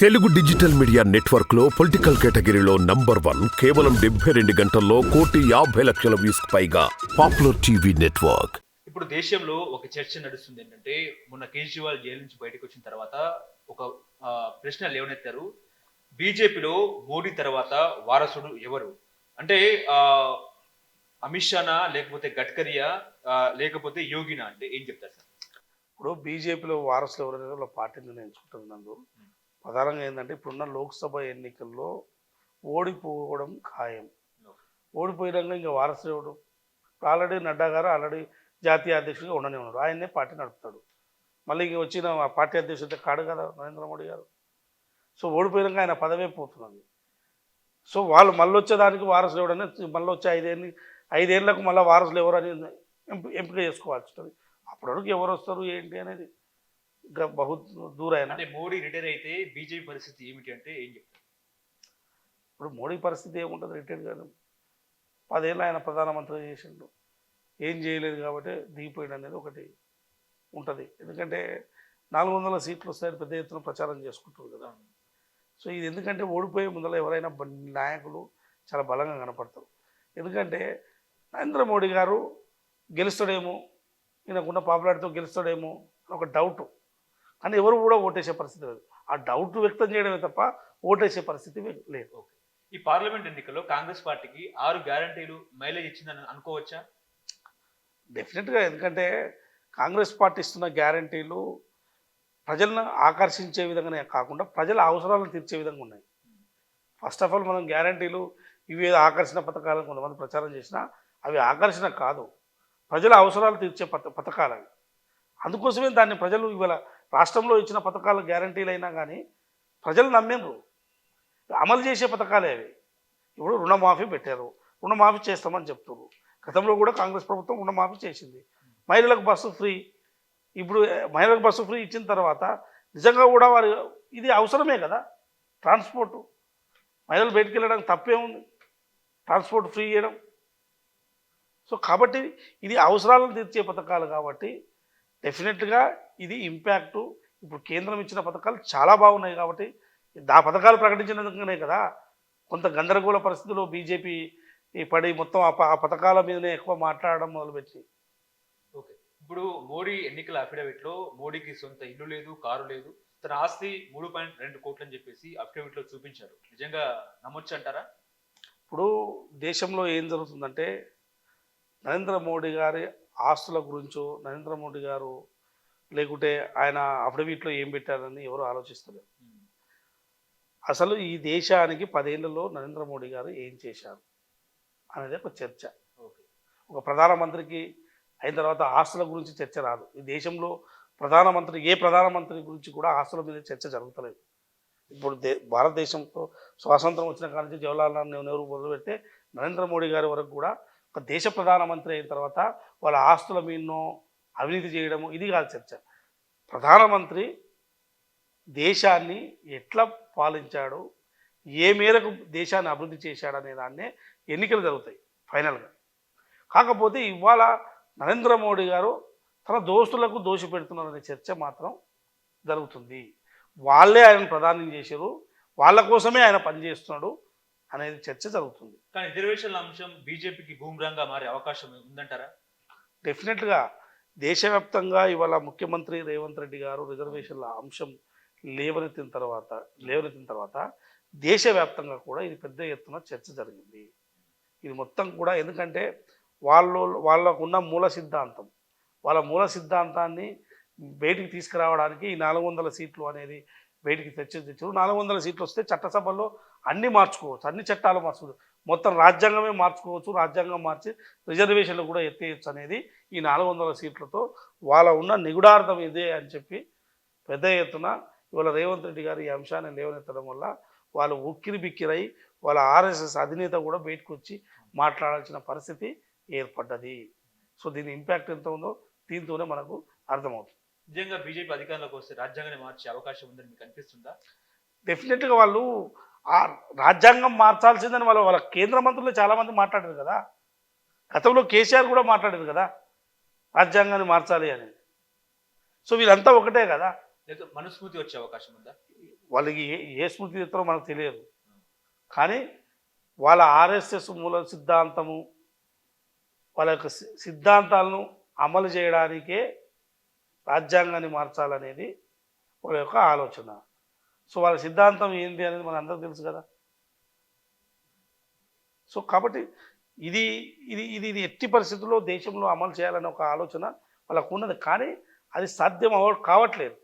Telugu digital media నెట్వర్క్లో political కేటగిరీలో number one కేవలం డెబ్బై రెండు గంటల్లో కోటి యాభై లక్షల వ్యూస్ పైగా పాపులర్ టీవీ నెట్వర్క్. ఇప్పుడు దేశంలో ఒక చర్చ నడుస్తుంది ఏంటంటే మొన్న కేజ్రీవాల్ జైలు నుంచి బయటకు వచ్చిన తర్వాత ఒక ప్రశ్న లేవనెత్తారు బీజేపీలో మోడీ తర్వాత వారసుడు ఎవరు? అంటే అమిత్ షానా లేకపోతే గడ్కరియా లేకపోతే యోగినా అంటే ఏం చెప్తారు సార్? ఇప్పుడు బీజేపీలో వారసులు వాళ్ళ పార్టీని నిర్ణయించుకుంటున్నందు ప్రధానంగా ఏంటంటే ఇప్పుడున్న లోక్సభ ఎన్నికల్లో ఓడిపోవడం ఖాయం. ఓడిపోయినాక ఇంకా వారసుడు ఎవడు? ఆల్రెడీ నడ్డా గారు ఆల్రెడీ జాతీయ అధ్యక్షుడిగా ఉండనే ఉన్నారు. ఆయన్నే పార్టీ నడుపుతాడు. మళ్ళీ ఇంక వచ్చిన ఆ పార్టీ అధ్యక్షుడితో కాడు కదా నరేంద్ర మోడీ గారు? సో ఓడిపోయినాక ఆయన పదవే పోతున్నది. సో వాళ్ళు మళ్ళీ వచ్చేదానికి వారసులు ఎవడని మళ్ళీ వచ్చే ఐదేళ్ళు ఐదేళ్ళకు మళ్ళీ వారసులు ఎవరు అని ఎంపి ఎంపిక చేసుకోవాల్సి ఉంటుంది అప్పటివరకు ఎవరు వస్తారు ఏంటి అనేది బహు దూరైన? అంటే మోడీ రిటైర్ అయితే బీజేపీ పరిస్థితి ఏమిటి అంటే ఏం చెప్తారు? ఇప్పుడు మోడీ పరిస్థితి ఏముంటుంది? రిటైర్ కాదు పదేళ్ళు ఆయన ప్రధానమంత్రి చేసిండు. ఏం చేయలేదు కాబట్టి దిగిపోయాడు అనేది ఒకటి ఉంటుంది. ఎందుకంటే నాలుగు వందల సీట్లు వస్తాయని పెద్ద ఎత్తున ప్రచారం చేసుకుంటారు కదా. సో ఇది ఎందుకంటే ఓడిపోయే ముందర ఎవరైనా నాయకులు చాలా బలంగా కనపడతారు. ఎందుకంటే నరేంద్ర మోడీ గారు గెలుస్తాడేమో ఈయనకున్న పాపులారిటీతో గెలుస్తాడేమో అని ఒక డౌట్ కానీ ఎవరు కూడా ఓటేసే పరిస్థితి లేదు. ఆ డౌట్ వ్యక్తం చేయడమే తప్ప ఓటేసే పరిస్థితి లేదు. ఈ పార్లమెంట్ ఎన్నికల్లో కాంగ్రెస్ పార్టీకి ఆరు గ్యారంటీలు మైలేజ్ ఇచ్చిందని అనుకోవచ్చా? డెఫినెట్గా. ఎందుకంటే కాంగ్రెస్ పార్టీ ఇస్తున్న గ్యారంటీలు ప్రజలను ఆకర్షించే విధంగానే కాకుండా ప్రజల అవసరాలను తీర్చే విధంగా ఉన్నాయి. ఫస్ట్ ఆఫ్ ఆల్ మనం గ్యారంటీలు ఇవి ఏదో ఆకర్షణ పథకాలను కొంతమంది ప్రచారం చేసినా అవి ఆకర్షణ కాదు. ప్రజల అవసరాలు తీర్చే పథ పథకాలు అవి. అందుకోసమే దాన్ని ప్రజలు ఇవాళ రాష్ట్రంలో ఇచ్చిన పథకాల గ్యారంటీలు అయినా కానీ ప్రజలు నమ్మిండ్రు. అమలు చేసే పథకాలే అవి. ఇప్పుడు రుణమాఫీ పెట్టారు. రుణమాఫీ చేస్తామని చెప్తున్నారు గతంలో కూడా కాంగ్రెస్ ప్రభుత్వం రుణమాఫీ చేసింది. మహిళలకు బస్సు ఫ్రీ. ఇప్పుడు మహిళలకు బస్సు ఫ్రీ ఇచ్చిన తర్వాత నిజంగా కూడా వారు ఇది అవసరమే కదా? ట్రాన్స్పోర్టు. మహిళలు బయటికి వెళ్ళడానికి తప్పే ఉంది. ట్రాన్స్పోర్ట్ ఫ్రీ చేయడం సో కాబట్టి ఇది అవసరాలను తీర్చే పథకాలు కాబట్టి డెఫినెట్గా ఇది ఇంపాక్టు. ఇప్పుడు కేంద్రం ఇచ్చిన పథకాలు చాలా బాగున్నాయి కాబట్టి ఆ పథకాలు ప్రకటించినందుకనే కదా. కొంత గందరగోళ పరిస్థితుల్లో బీజేపీ పడి మొత్తం ఆ పథకాల మీదనే ఎక్కువ మాట్లాడడం మొదలుపెట్టి ఓకే. ఇప్పుడు మోడీ ఎన్నికల అఫిడవిట్లో మోడీకి సొంత ఇల్లు లేదు కారు లేదు. తన ఆస్తి మూడు పాయింట్ రెండు కోట్లు అని చెప్పేసి అఫిడవిట్లో చూపించారు. నిజంగా నమ్మొచ్చు అంటారా? ఇప్పుడు దేశంలో ఏం జరుగుతుందంటే నరేంద్ర మోడీ గారి ఆస్తుల గురించో నరేంద్ర మోడీ గారు లేకుంటే ఆయన అఫిడవిట్లో ఏం పెట్టారని ఎవరు ఆలోచిస్తలేరు అసలు ఈ దేశానికి పదేళ్ళలో నరేంద్ర మోడీ గారు ఏం చేశారు అనేది ఒక చర్చ. ఒక ప్రధానమంత్రికి అయిన తర్వాత ఆస్తుల గురించి చర్చ రాదు. ఈ దేశంలో ప్రధానమంత్రి ఏ ప్రధానమంత్రి గురించి కూడా ఆస్తుల మీద చర్చ జరుగుతలేదు. ఇప్పుడు దే భారతదేశంతో స్వాతంత్రం వచ్చిన కాడ నుంచి జవహర్లాల్ నెహ్రూ మొదలు పెడితే నరేంద్ర మోడీ గారి వరకు కూడా ఒక దేశ ప్రధానమంత్రి అయిన తర్వాత వాళ్ళ ఆస్తుల మీదనో అవినీతి చేయడము ఇది కాదు చర్చ. ప్రధానమంత్రి దేశాన్ని ఎట్లా పాలించాడు ఏ మేరకు దేశాన్ని అభివృద్ధి చేశాడనే దాన్నే ఎన్నికలు జరుగుతాయి ఫైనల్గా. కాకపోతే ఇవాళ నరేంద్ర మోడీ గారు తన దోస్తులకు దోషి పెడుతున్నారనే చర్చ మాత్రం జరుగుతుంది. వాళ్ళే ఆయన ప్రధానం చేశారు వాళ్ళ కోసమే ఆయన పనిచేస్తున్నాడు అనేది చర్చ జరుగుతుంది. కానీ రిజర్వేషన్ల అంశం బీజేపీకి భూమిరంగా మారే అవకాశం ఉందంటారా? డెఫినెట్గా దేశవ్యాప్తంగా ఇవాళ ముఖ్యమంత్రి రేవంత్ రెడ్డి గారు రిజర్వేషన్ల అంశం లేవనెత్తిన తర్వాత లేవనెత్తిన తర్వాత దేశవ్యాప్తంగా కూడా ఇది పెద్ద ఎత్తున చర్చ జరిగింది. ఇది మొత్తం కూడా ఎందుకంటే వాళ్ళు వాళ్ళకున్న మూల సిద్ధాంతం. వాళ్ళ మూల సిద్ధాంతాన్ని బయటికి తీసుకురావడానికి ఈ నాలుగు వందల సీట్లు అనేది బయటికి తెచ్చి తెచ్చారు. నాలుగు వందల సీట్లు వస్తే చట్టసభలో అన్ని మార్చుకోవచ్చు అన్ని చట్టాలు మార్చుకోవచ్చు. మొత్తం రాజ్యాంగమే మార్చుకోవచ్చు రాజ్యాంగం మార్చి రిజర్వేషన్లు కూడా ఎత్తేయచ్చు అనేది ఈ నాలుగు వందల సీట్లతో వాళ్ళ ఉన్న నిగుడార్థం ఇదే అని చెప్పి పెద్ద ఎత్తున ఇవాళ రేవంత్ రెడ్డి గారు ఈ అంశాన్ని లేవనెత్తడం వల్ల వాళ్ళు ఉక్కిరి బిక్కిరై వాళ్ళ ఆర్ఎస్ఎస్ అధినేత కూడా బయటకు వచ్చి మాట్లాడాల్సిన పరిస్థితి ఏర్పడ్డది. సో దీని ఇంపాక్ట్ ఎంత ఉందో దీంతోనే మనకు అర్థమవుతుంది. నిజంగా బీజేపీ అధికారంలోకి వస్తే రాజ్యాంగాన్ని మార్చే అవకాశం ఉందని మీకు అనిపిస్తుందా? డెఫినెట్గా వాళ్ళు ఆ రాజ్యాంగం మార్చాల్సిందని వాళ్ళు వాళ్ళ కేంద్ర మంత్రులు చాలామంది మాట్లాడారు కదా. గతంలో కేసీఆర్ కూడా మాట్లాడారు కదా. రాజ్యాంగాన్ని మార్చాలి అని. సో వీళ్ళంతా ఒకటే కదా. లేదా మనుస్మృతి వచ్చే అవకాశం ఉందా? వాళ్ళకి ఏ ఏ స్మృతి తెస్తారో మనకు తెలియదు. కానీ వాళ్ళ ఆర్ఎస్ఎస్ మూల సిద్ధాంతము వాళ్ళ యొక్క సిద్ధాంతాలను అమలు చేయడానికే రాజ్యాంగాన్ని మార్చాలనేది వాళ్ళ యొక్క ఆలోచన. సో వాళ్ళ సిద్ధాంతం ఏంటి అనేది మన అందరికీ తెలుసు కదా. సో కాబట్టి ఇది ఇది ఇది ఇది ఎట్టి పరిస్థితుల్లో దేశంలో అమలు చేయాలనే ఒక ఆలోచన వాళ్ళకు ఉన్నది. కానీ అది సాధ్యం అవ కావట్లేదు.